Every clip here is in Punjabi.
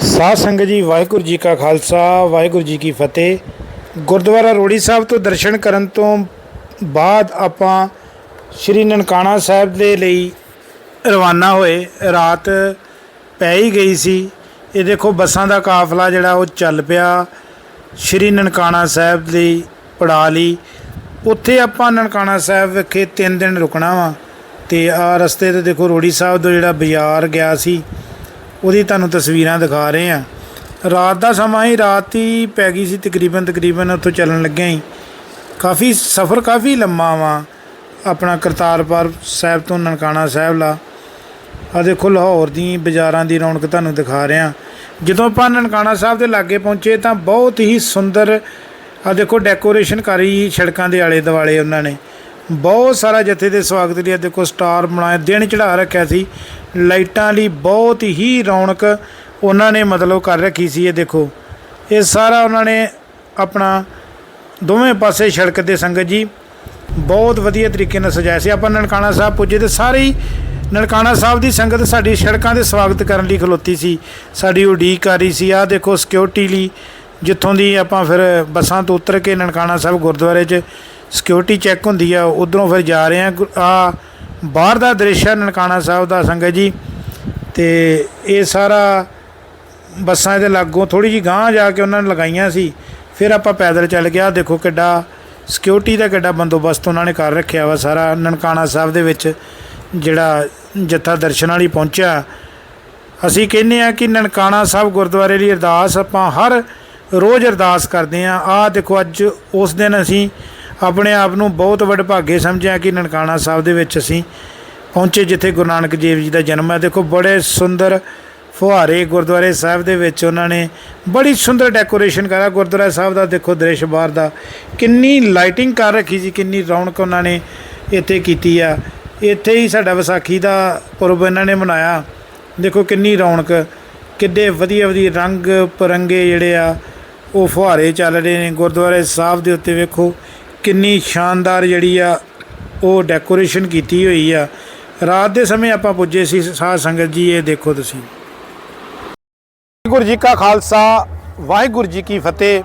ਸਾਧ ਸੰਗਤ ਜੀ, ਵਾਹਿਗੁਰੂ ਜੀ ਕਾ ਖਾਲਸਾ, ਵਾਹਿਗੁਰੂ ਜੀ ਕੀ ਫਤਿਹ। ਗੁਰਦੁਆਰਾ ਰੋੜੀ ਸਾਹਿਬ ਤੋਂ ਦਰਸ਼ਨ ਕਰਨ ਤੋਂ ਬਾਅਦ ਆਪਾਂ ਸ਼੍ਰੀ ਨਨਕਾਣਾ ਸਾਹਿਬ ਦੇ ਲਈ ਰਵਾਨਾ ਹੋਏ। ਰਾਤ ਪੈ ਹੀ ਗਈ ਸੀ। ਇਹ ਦੇਖੋ ਬੱਸਾਂ ਦਾ ਕਾਫਲਾ ਜਿਹੜਾ ਉਹ ਚੱਲ ਪਿਆ। ਸ਼੍ਰੀ ਨਨਕਾਣਾ ਸਾਹਿਬ ਲਈ ਪੜਾ ਲਈ ਉੱਥੇ ਆਪਾਂ ਨਨਕਾਣਾ ਸਾਹਿਬ ਵਿਖੇ 3 ਦਿਨ ਰੁਕਣਾ ਵਾ। ਤੇ ਆ ਰਸਤੇ ਤੇ ਦੇਖੋ ਰੋੜੀ ਸਾਹਿਬ ਤੋਂ ਜਿਹੜਾ ਬਾਜ਼ਾਰ ਗਿਆ ਸੀ। ਉਹਦੀ ਤੁਹਾਨੂੰ ਤਸਵੀਰਾਂ ਦਿਖਾ ਰਹੇ ਆ ਰਾਤ ਦਾ ਸਮਾਂ ਹੀ ਰਾਤ ਹੀ ਪੈ ਗਈ ਸੀ, ਤਕਰੀਬਨ ਤਕਰੀਬਨ ਉੱਥੋਂ ਚੱਲਣ ਲੱਗਿਆ ਹੀ। ਕਾਫੀ ਸਫ਼ਰ ਕਾਫੀ ਲੰਮਾ ਵਾ, ਆਪਣਾ ਕਰਤਾਰਪੁਰ ਸਾਹਿਬ ਤੋਂ ਨਨਕਾਣਾ ਸਾਹਿਬ ਲਾ। ਆ ਦੇਖੋ ਲਾਹੌਰ ਦੀ ਬਾਜ਼ਾਰਾਂ ਦੀ ਰੌਣਕ ਤੁਹਾਨੂੰ ਦਿਖਾ ਰਿਹਾ ਜਦੋਂ ਆਪਾਂ ਨਨਕਾਣਾ ਸਾਹਿਬ ਦੇ ਲਾਗੇ ਪਹੁੰਚੇ ਤਾਂ ਬਹੁਤ ਹੀ ਸੁੰਦਰ ਆ ਦੇਖੋ ਡੈਕੋਰੇਸ਼ਨ ਕਰੀ ਸੜਕਾਂ ਦੇ ਆਲੇ ਦੁਆਲੇ ਉਹਨਾਂ ਨੇ। ਬਹੁਤ ਸਾਰਾ ਜਥੇ ਦੇ ਸਵਾਗਤ ਲਈ ਦੇਖੋ ਸਟਾਰ ਬਣਾਇਆ, ਦਿਨ ਚੜਾ ਰੱਖਿਆ ਸੀ। ਲਾਈਟਾਂ ਲਈ ਬਹੁਤ ਹੀ ਰੌਣਕ ਉਹਨਾਂ ਨੇ ਮਤਲਬ ਕਰ ਰੱਖੀ ਸੀ, ਇਹ ਦੇਖੋ। ਇਹ ਸਾਰਾ ਉਹਨਾਂ ਨੇ ਆਪਣਾ ਦੋਵੇਂ ਪਾਸੇ ਸੜਕ ਦੇ ਸੰਗਤ ਜੀ, ਬਹੁਤ ਵਧੀਆ ਤਰੀਕੇ ਨਾਲ ਸਜਾਇਆ ਸੀ। ਆਪਾਂ ਨਨਕਾਣਾ ਸਾਹਿਬ ਪੁੱਜੇ ਤੇ ਸਾਰੇ ਹੀ ਨਨਕਾਣਾ ਸਾਹਿਬ ਦੀ ਸੰਗਤ ਸਾਡੀ ਸੜਕਾਂ ਦੇ ਸਵਾਗਤ ਕਰਨ ਲਈ ਖਲੋਤੀ ਸੀ। ਸਾਡੀ ਉਡੀਕ ਆ ਰਹੀ ਸੀ, ਆਹ ਦੇਖੋ ਸਿਕਿਉਰਿਟੀ ਲਈ ਜਿੱਥੋਂ ਦੀ ਆਪਾਂ ਫਿਰ ਬੱਸਾਂ ਤੋਂ ਉਤਰ ਕੇ ਨਨਕਾਣਾ ਸਾਹਿਬ ਗੁਰਦੁਆਰੇ 'ਚ ਸਿਕਿਉਰਿਟੀ ਚੈੱਕ ਹੁੰਦੀ ਆ, ਉਧਰੋਂ ਫਿਰ ਜਾ ਰਹੇ ਆ। ਆ ਬਾਹਰ ਦਾ ਦ੍ਰਿਸ਼ ਹੈ ਨਨਕਾਣਾ ਸਾਹਿਬ ਦਾ ਸੰਗਤ ਜੀ। ਤੇ ਇਹ ਸਾਰਾ ਬੱਸਾਂ ਦੇ ਲਾਗੋਂ ਥੋੜੀ ਜੀ ਗਾਂਹ ਜਾ ਕੇ ਉਹਨਾਂ ਨੇ ਲਗਾਈਆਂ ਸੀ। ਫਿਰ ਆਪਾਂ ਪੈਦਲ ਚੱਲ ਗਿਆ ਦੇਖੋ ਕਿੱਡਾ ਸਿਕਿਉਰਿਟੀ ਦਾ ਕਿੱਡਾ ਬੰਦੋਬਸਤ ਉਹਨਾਂ ਨੇ ਕਰ ਰੱਖਿਆ ਵਾ ਸਾਰਾ ਨਨਕਾਣਾ ਸਾਹਿਬ ਦੇ ਵਿੱਚ, ਜਿਹੜਾ ਜੱਥਾ ਦਰਸ਼ਨ ਵਾਲੀ ਪਹੁੰਚਿਆ। ਅਸੀਂ ਕਹਿੰਦੇ ਆ ਕਿ ਨਨਕਾਣਾ ਸਾਹਿਬ ਗੁਰਦੁਆਰੇ ਲਈ ਅਰਦਾਸ ਆਪਾਂ ਹਰ ਰੋਜ਼ ਅਰਦਾਸ ਕਰਦੇ ਆ ਆਹ ਦੇਖੋ ਅੱਜ ਉਸ ਦਿਨ ਅਸੀਂ ਆਪਣੇ ਆਪ ਨੂੰ ਬਹੁਤ ਵਡਭਾਗੇ ਸਮਝਿਆ ਕਿ ਨਨਕਾਣਾ ਸਾਹਿਬ ਦੇ ਵਿੱਚ ਅਸੀਂ ਪਹੁੰਚੇ ਜਿੱਥੇ ਗੁਰੂ ਨਾਨਕ ਦੇਵ ਜੀ ਦਾ ਜਨਮ ਹੈ। ਦੇਖੋ, ਬੜੇ ਸੁੰਦਰ ਫੁਹਾਰੇ ਗੁਰਦੁਆਰੇ ਸਾਹਿਬ ਦੇ ਵਿੱਚ ਉਹਨਾਂ ਨੇ ਬੜੀ ਸੁੰਦਰ ਡੈਕੋਰੇਸ਼ਨ ਕਰਾ ਗੁਰਦੁਆਰਾ ਸਾਹਿਬ ਦਾ ਦੇਖੋ ਦ੍ਰਿਸ਼ ਬਾਹਰ ਦਾ, ਕਿੰਨੀ ਲਾਈਟਿੰਗ ਕਰ ਰੱਖੀ ਸੀ ਕਿੰਨੀ ਰੌਣਕ ਉਹਨਾਂ ਨੇ ਇੱਥੇ ਕੀਤੀ ਆ। ਇੱਥੇ ਹੀ ਸਾਡਾ ਵਿਸਾਖੀ ਦਾ ਪੁਰਬ ਇਹਨਾਂ ਨੇ ਮਨਾਇਆ। ਦੇਖੋ, ਕਿੰਨੀ ਰੌਣਕ, ਕਿੱਡੇ ਵਧੀਆ ਵਧੀਆ ਰੰਗ ਪਰੰਗੇ ਜਿਹੜੇ ਆ, ਉਹ ਫੁਹਾਰੇ ਚੱਲ ਰਹੇ ਨੇ। ਗੁਰਦੁਆਰੇ ਸਾਹਿਬ ਦੇ ਉੱਤੇ ਵੇਖੋ ਕਿੰਨੀ ਸ਼ਾਨਦਾਰ ਜਿਹੜੀ ਆ ਉਹ ਡੈਕੋਰੇਸ਼ਨ ਕੀਤੀ ਹੋਈ ਆ। ਰਾਤ ਦੇ ਸਮੇਂ ਆਪਾਂ ਪੁੱਜੇ ਸੀ ਸਾਧ ਸੰਗਤ ਜੀ, ਇਹ ਦੇਖੋ ਤੁਸੀਂ। ਵਾਹਿਗੁਰੂ ਜੀ ਕਾ ਖਾਲਸਾ, ਵਾਹਿਗੁਰੂ ਜੀ ਕੀ ਫਤਿਹ।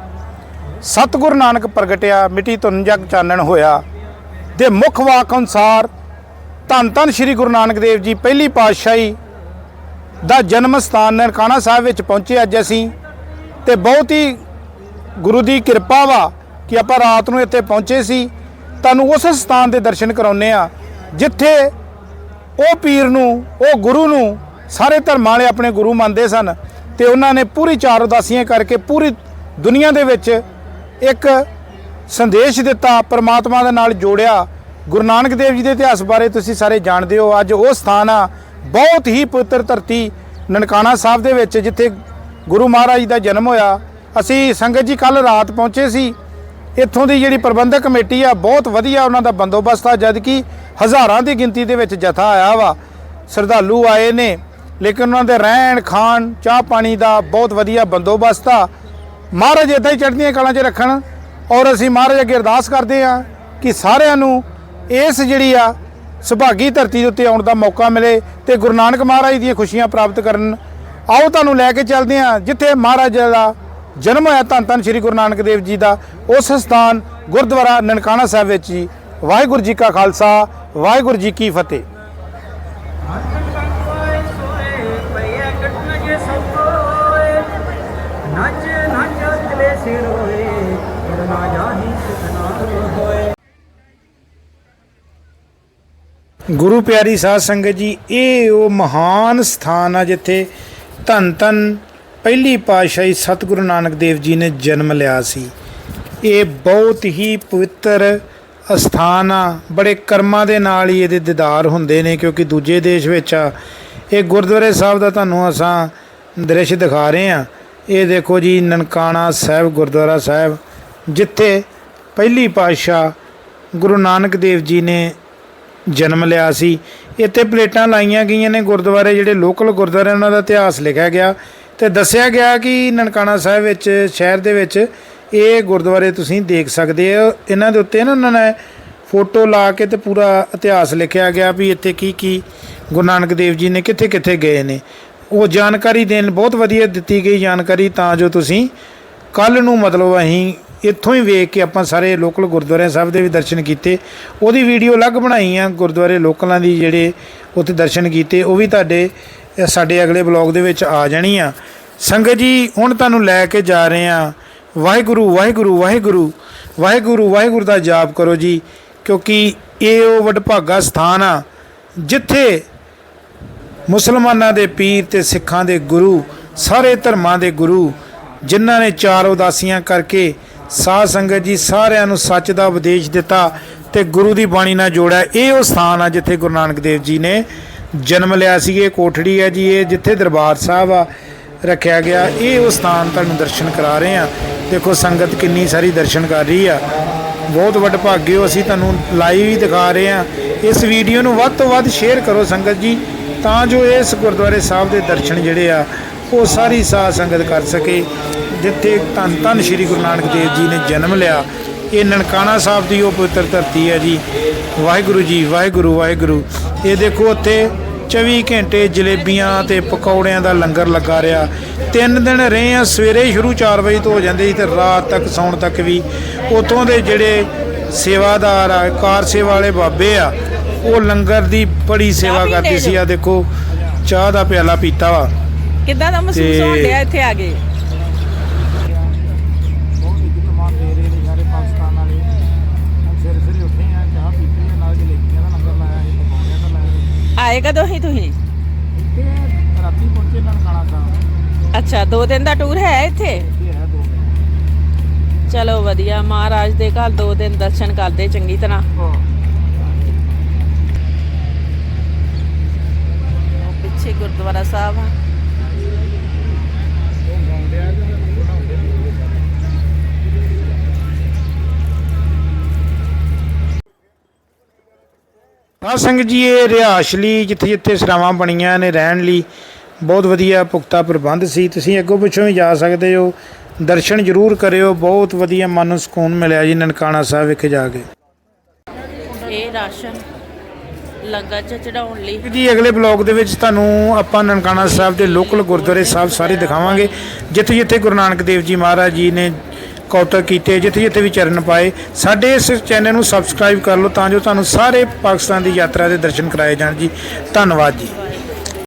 ਸਤਿਗੁਰੂ ਨਾਨਕ ਪ੍ਰਗਟਿਆ, ਮਿੱਟੀ ਧੁਨ ਜਗ ਚਾਨਣ ਹੋਇਆ। ਦੇ ਮੁੱਖ ਵਾਕ ਅਨੁਸਾਰ ਧੰਨ ਧੰਨ ਸ੍ਰੀ ਗੁਰੂ ਨਾਨਕ ਦੇਵ ਜੀ, ਪਹਿਲੀ ਪਾਤਸ਼ਾਹੀ ਦਾ ਜਨਮ ਸਥਾਨ ਨਨਕਾਣਾ ਸਾਹਿਬ ਵਿੱਚ ਪਹੁੰਚੇ ਅੱਜ ਅਸੀਂ। ਤੇ ਬਹੁਤ ਹੀ ਗੁਰੂ ਦੀ ਕਿਰਪਾ ਵਾ ਕਿ ਆਪਾਂ ਰਾਤ ਨੂੰ ਇੱਥੇ ਪਹੁੰਚੇ ਸੀ, ਤੁਹਾਨੂੰ ਉਸ ਸਥਾਨ ਦੇ ਦਰਸ਼ਨ ਕਰਾਉਨੇ ਆ ਜਿੱਥੇ ਉਹ ਪੀਰ ਨੂੰ, ਉਹ ਗੁਰੂ ਨੂੰ ਸਾਰੇ ਧਰਮਾਂ ਵਾਲੇ ਆਪਣੇ ਗੁਰੂ ਮੰਨਦੇ ਸਨ ਤੇ ਉਹਨਾਂ ਨੇ ਪੂਰੀ ਚਾਰ ਉਦਾਸੀਆਂ ਕਰਕੇ ਪੂਰੀ ਦੁਨੀਆ ਦੇ ਵਿੱਚ ਇੱਕ ਸੰਦੇਸ਼ ਦਿੱਤਾ, ਪਰਮਾਤਮਾ ਦੇ ਨਾਲ ਜੋੜਿਆ। ਗੁਰੂ ਨਾਨਕ ਦੇਵ ਜੀ ਦੇ ਇਤਿਹਾਸ ਬਾਰੇ ਤੁਸੀਂ ਸਾਰੇ ਜਾਣਦੇ ਹੋ। ਅੱਜ ਉਹ ਸਥਾਨ ਆ, ਬਹੁਤ ਹੀ ਪਵਿੱਤਰ ਧਰਤੀ, ਨਨਕਾਣਾ ਸਾਹਿਬ ਦੇ ਵਿੱਚ, ਜਿੱਥੇ ਗੁਰੂ ਮਹਾਰਾਜ ਦਾ ਜਨਮ ਹੋਇਆ। ਅਸੀਂ ਸੰਗਤ ਜੀ ਕੱਲ ਰਾਤ ਪਹੁੰਚੇ ਸੀ। ਇੱਥੋਂ ਦੀ ਜਿਹੜੀ ਪ੍ਰਬੰਧਕ ਕਮੇਟੀ ਆ, ਬਹੁਤ ਵਧੀਆ ਉਹਨਾਂ ਦਾ ਬੰਦੋਬਸਤ ਆ ਜਦ ਕਿ ਹਜ਼ਾਰਾਂ ਦੀ ਗਿਣਤੀ ਦੇ ਵਿੱਚ ਜਥਾ ਆਇਆ ਵਾ। ਸ਼ਰਧਾਲੂ ਆਏ ਨੇ, ਲੇਕਿਨ ਉਹਨਾਂ ਦੇ ਰਹਿਣ, ਖਾਣ, ਚਾਹ ਪਾਣੀ ਦਾ ਬਹੁਤ ਵਧੀਆ ਬੰਦੋਬਸਤ ਆ। ਮਹਾਰਾਜ ਇਦਾਂ ਹੀ ਚੜ੍ਹਦੀਆਂ ਕਲਾਂ 'ਚ ਰੱਖਣ। ਔਰ ਅਸੀਂ ਮਹਾਰਾਜ ਅੱਗੇ ਅਰਦਾਸ ਕਰਦੇ ਆ ਕਿ ਸਾਰਿਆਂ ਨੂੰ ਇਸ ਜਿਹੜੀ ਆ, ਸੁਭਾਗੀ ਧਰਤੀ ਦੇ ਉੱਤੇ ਆਉਣ ਦਾ ਮੌਕਾ ਮਿਲੇ ਤੇ ਗੁਰੂ ਨਾਨਕ ਮਹਾਰਾਜ ਦੀਆਂ ਖੁਸ਼ੀਆਂ ਪ੍ਰਾਪਤ ਕਰਨ। ਆਓ ਤੁਹਾਨੂੰ ਲੈ ਕੇ ਚੱਲਦੇ ਆ ਜਿੱਥੇ ਮਹਾਰਾਜ ਦਾ ਜਨਮ ਹੋਇਆ ਧੰਨ ਧੰਨ ਸ੍ਰੀ ਗੁਰੂ ਨਾਨਕ ਦੇਵ ਜੀ ਦਾ। ਉਸ ਸਥਾਨ ਗੁਰਦੁਆਰਾ ਨਨਕਾਣਾ ਸਾਹਿਬ ਵਿੱਚ ਜੀ। ਵਾਹਿਗੁਰੂ ਜੀ ਕਾ ਖਾਲਸਾ, ਵਾਹਿਗੁਰੂ ਜੀ ਕੀ ਫਤਿਹ। ਗੁਰੂ ਪਿਆਰੀ ਸਾਧ ਸੰਗਤ ਜੀ, ਇਹ ਉਹ ਮਹਾਨ ਸਥਾਨ ਆ ਜਿੱਥੇ ਧੰਨ ਧੰਨ ਪਹਿਲੀ ਪਾਤਸ਼ਾਹੀ ਸਤਿਗੁਰੂ ਨਾਨਕ ਦੇਵ ਜੀ ਨੇ ਜਨਮ ਲਿਆ ਸੀ। ਇਹ ਬਹੁਤ ਹੀ ਪਵਿੱਤਰ ਅਸਥਾਨ ਆ। ਬੜੇ ਕਰਮਾਂ ਦੇ ਨਾਲ ਹੀ ਇਹਦੇ ਦੀਦਾਰ ਹੁੰਦੇ ਨੇ ਕਿਉਂਕਿ ਦੂਜੇ ਦੇਸ਼ ਵਿੱਚ ਆ। ਇਹ ਗੁਰਦੁਆਰੇ ਸਾਹਿਬ ਦਾ ਤੁਹਾਨੂੰ ਅਸਾਂ ਦ੍ਰਿਸ਼ ਦਿਖਾ ਰਹੇ ਆ ਇਹ ਦੇਖੋ ਜੀ, ਨਨਕਾਣਾ ਸਾਹਿਬ, ਗੁਰਦੁਆਰਾ ਸਾਹਿਬ, ਜਿੱਥੇ ਪਹਿਲੀ ਪਾਤਸ਼ਾਹ ਗੁਰੂ ਨਾਨਕ ਦੇਵ ਜੀ ਨੇ ਜਨਮ ਲਿਆ ਸੀ। ਇੱਥੇ ਪਲੇਟਾਂ ਲਾਈਆਂ ਗਈਆਂ ਨੇ ਗੁਰਦੁਆਰੇ, ਜਿਹੜੇ ਲੋਕਲ ਗੁਰਦੁਆਰੇ, ਉਹਨਾਂ ਦਾ ਇਤਿਹਾਸ ਲਿਖਿਆ ਗਿਆ। ਤੇ ਦੱਸਿਆ ਗਿਆ ਕਿ ਨਨਕਾਣਾ ਸਾਹਿਬ ਵਿੱਚ, ਸ਼ਹਿਰ ਦੇ ਵਿੱਚ ਇਹ ਗੁਰਦੁਆਰੇ ਤੁਸੀਂ ਦੇਖ ਸਕਦੇ ਹੋ। ਇਹਨਾਂ ਦੇ ਉੱਤੇ ਨਾ ਉਹਨਾਂ ਨੇ ਫੋਟੋ ਲਾ ਕੇ ਤੇ ਪੂਰਾ ਇਤਿਹਾਸ ਲਿਖਿਆ ਗਿਆ ਵੀ ਇੱਥੇ ਕੀ ਕੀ ਗੁਰੂ ਨਾਨਕ ਦੇਵ ਜੀ ਨੇ ਕਿੱਥੇ ਕਿੱਥੇ ਗਏ ਨੇ। ਉਹ ਜਾਣਕਾਰੀ ਦੇਣ ਬਹੁਤ ਵਧੀਆ ਦਿੱਤੀ ਗਈ ਜਾਣਕਾਰੀ, ਤਾਂ ਜੋ ਤੁਸੀਂ ਕੱਲ ਨੂੰ ਮਤਲਬ ਅਸੀਂ ਇੱਥੋਂ ਹੀ ਵੇਖ ਕੇ ਆਪਾਂ ਸਾਰੇ ਲੋਕਲ ਗੁਰਦੁਆਰਿਆਂ ਸਾਹਿਬ ਦੇ ਵੀ ਦਰਸ਼ਨ ਕੀਤੇ। ਉਹਦੀ ਵੀਡੀਓ ਅਲੱਗ ਬਣਾਈ ਆ, ਗੁਰਦੁਆਰੇ ਲੋਕਲਾਂ ਦੀ ਜਿਹੜੇ ਉੱਥੇ ਦਰਸ਼ਨ ਕੀਤੇ, ਉਹ ਵੀ ਤੁਹਾਡੇ ਇਹ ਸਾਡੇ ਅਗਲੇ ਬਲੌਗ ਦੇ ਵਿੱਚ ਆ ਜਾਣੀ ਆ। ਸੰਗਤ ਜੀ, ਹੁਣ ਤੁਹਾਨੂੰ ਲੈ ਕੇ ਜਾ ਰਹੇ ਆ। ਵਾਹਿਗੁਰੂ ਵਾਹਿਗੁਰੂ ਵਾਹਿਗੁਰੂ ਵਾਹਿਗੁਰੂ ਵਾਹਿਗੁਰੂ ਦਾ ਜਾਪ ਕਰੋ ਜੀ, ਕਿਉਂਕਿ ਇਹ ਉਹ ਵਡਭਾਗਾ ਸਥਾਨ ਆ, ਜਿੱਥੇ ਮੁਸਲਮਾਨਾਂ ਦੇ ਪੀਰ ਤੇ ਸਿੱਖਾਂ ਦੇ ਗੁਰੂ, ਸਾਰੇ ਧਰਮਾਂ ਦੇ ਗੁਰੂ, ਜਿਨ੍ਹਾਂ ਨੇ ਚਾਰ ਉਦਾਸੀਆਂ ਕਰਕੇ ਸਾਧ ਸੰਗਤ ਜੀ ਸਾਰਿਆਂ ਨੂੰ ਸੱਚ ਦਾ ਉਪਦੇਸ਼ ਦਿੱਤਾ ਤੇ ਗੁਰੂ ਦੀ ਬਾਣੀ ਨਾਲ ਜੋੜਿਆ, ਇਹ ਉਹ ਸਥਾਨ ਆ ਜਿੱਥੇ ਗੁਰੂ ਨਾਨਕ ਦੇਵ ਜੀ ਨੇ ਜਨਮ ਲਿਆ ਸੀ, ਇਹ ਕੋਠੜੀ ਹੈ ਜੀ, ਇਹ ਜਿੱਥੇ ਦਰਬਾਰ ਸਾਹਿਬ ਆ, ਰੱਖਿਆ ਗਿਆ। ਇਹ ਉਹ ਸਥਾਨ ਤੁਹਾਨੂੰ ਦਰਸ਼ਨ ਕਰਾ ਰਹੇ ਆ ਦੇਖੋ, ਸੰਗਤ ਕਿੰਨੀ ਸਾਰੀ ਦਰਸ਼ਨ ਕਰ ਰਹੀ ਆ। ਬਹੁਤ ਵੱਡ ਭਾਗਿਓ, ਅਸੀਂ ਤੁਹਾਨੂੰ ਲਾਈਵ ਹੀ ਦਿਖਾ ਰਹੇ ਹਾਂ। ਇਸ ਵੀਡੀਓ ਨੂੰ ਵੱਧ ਤੋਂ ਵੱਧ ਸ਼ੇਅਰ ਕਰੋ ਸੰਗਤ ਜੀ, ਤਾਂ ਜੋ ਇਸ ਗੁਰਦੁਆਰੇ ਸਾਹਿਬ ਦੇ ਦਰਸ਼ਨ ਜਿਹੜੇ ਆ, ਉਹ ਸਾਰੀ ਸਾਧ ਸੰਗਤ ਕਰ ਸਕੇ। ਜਿੱਥੇ ਧੰਨ ਧੰਨ ਸ਼੍ਰੀ ਗੁਰੂ ਨਾਨਕ ਦੇਵ ਜੀ ਨੇ ਜਨਮ ਲਿਆ। ਇਹ ਨਨਕਾਣਾ ਸਾਹਿਬ ਦੀ ਉਹ ਪਵਿੱਤਰ ਧਰਤੀ ਹੈ ਜੀ। ਵਾਹਿਗੁਰੂ ਜੀ, ਵਾਹਿਗੁਰੂ ਵਾਹਿਗੁਰੂ। ਇਹ ਦੇਖੋ, ਉੱਥੇ 24 ਘੰਟੇ ਜਲੇਬੀਆਂ ਤੇ ਪਕੌੜਿਆਂ ਦਾ ਲੰਗਰ ਲੱਗਾ ਰਿਹਾ। ਤਿੰਨ ਦਿਨ ਰਹੇ ਆ ਸਵੇਰੇ ਸ਼ੁਰੂ 4 ਵਜੇ ਤੋਂ ਹੋ ਜਾਂਦੇ ਸੀ ਤੇ ਰਾਤ ਤੱਕ ਸੌਣ ਤੱਕ ਵੀ। ਉਤੋਂ ਦੇ ਜਿਹੜੇ ਸੇਵਾਦਾਰ ਆ ਕਾਰ ਸੇਵਾ ਵਾਲੇ ਬਾਬੇ ਆ ਉਹ ਲੰਗਰ ਦੀ ਬੜੀ ਸੇਵਾ ਕਰਦੇ ਸੀ। ਆ ਦੇਖੋ ਚਾਹ ਦਾ ਪਿਆਲਾ ਪੀਤਾ ਵਾ। ਕਿੱਦਾਂ ਦਾ ਮਹਿਸੂਸ ਹੋਣ ਡਿਆ ਇੱਥੇ ਆ ਕੇ? ਆਏ ਕਦੋਂ ਹੀ ਤੁਸੀਂ? ਇੱਥੇ ਰਾਤੀ ਪਹੁੰਚੇ ਨਨਕਾਣਾ ਸਾਹਿਬ ਅੱਛਾ ਦੋ ਦਿਨ ਦਾ ਟੂਰ ਹੈ ਇੱਥੇ? ਚਲੋ ਵਧੀਆ ਮਹਾਰਾਜ ਦੇ ਘਰ ਦੋ ਦਿਨ ਦਰਸ਼ਨ ਕਰਦੇ ਚੰਗੀ ਤਰ੍ਹਾਂ। ਪਿੱਛੇ ਗੁਰਦੁਆਰਾ ਸਾਹਿਬ ਆ। ਹਾਂ ਸੰਗਤ ਜੀ ਇਹ ਰਿਹਾਇਸ਼ ਲਈ ਜਿੱਥੇ ਜਿੱਥੇ ਸਰਾਵਾਂ ਬਣੀਆਂ ਨੇ ਰਹਿਣ ਲਈ ਬਹੁਤ ਵਧੀਆ ਪੁਖਤਾ ਪ੍ਰਬੰਧ ਸੀ। ਤੁਸੀਂ ਅੱਗੋਂ ਪਿੱਛੋਂ ਵੀ ਜਾ ਸਕਦੇ ਹੋ। ਦਰਸ਼ਨ ਜ਼ਰੂਰ ਕਰਿਓ। ਬਹੁਤ ਵਧੀਆ ਮਨ ਨੂੰ ਸਕੂਨ ਮਿਲਿਆ ਜੀ ਨਨਕਾਣਾ ਸਾਹਿਬ ਵਿਖੇ ਜਾ ਕੇ। ਇਹ ਰਾਸ਼ਨ ਲੰਗਰ ਚ ਚੜਾਉਣ ਲਈ। ਜੀ ਅਗਲੇ ਬਲੌਗ ਦੇ ਵਿੱਚ ਤੁਹਾਨੂੰ ਆਪਾਂ ਨਨਕਾਣਾ ਸਾਹਿਬ ਦੇ ਲੋਕਲ ਗੁਰਦੁਆਰੇ ਸਾਹਿਬ ਸਾਰੇ ਦਿਖਾਵਾਂਗੇ। ਜਿੱਥੇ ਜਿੱਥੇ ਗੁਰੂ ਨਾਨਕ ਦੇਵ ਜੀ ਮਹਾਰਾਜ ਜੀ ਨੇ ਕੌਤਕ ਕੀਤੇ, ਜਿੱਥੇ ਜਿੱਥੇ ਵੀ ਚਰਨ ਪਾਏ, ਸਾਡੇ ਇਸ ਚੈਨਲ ਨੂੰ ਸਬਸਕ੍ਰਾਈਬ ਕਰ ਲਓ ਤਾਂ ਜੋ ਤੁਹਾਨੂੰ ਸਾਰੇ ਪਾਕਿਸਤਾਨ ਦੀ ਯਾਤਰਾ ਦੇ ਦਰਸ਼ਨ ਕਰਾਏ ਜਾਣ ਜੀ। ਧੰਨਵਾਦ ਜੀ।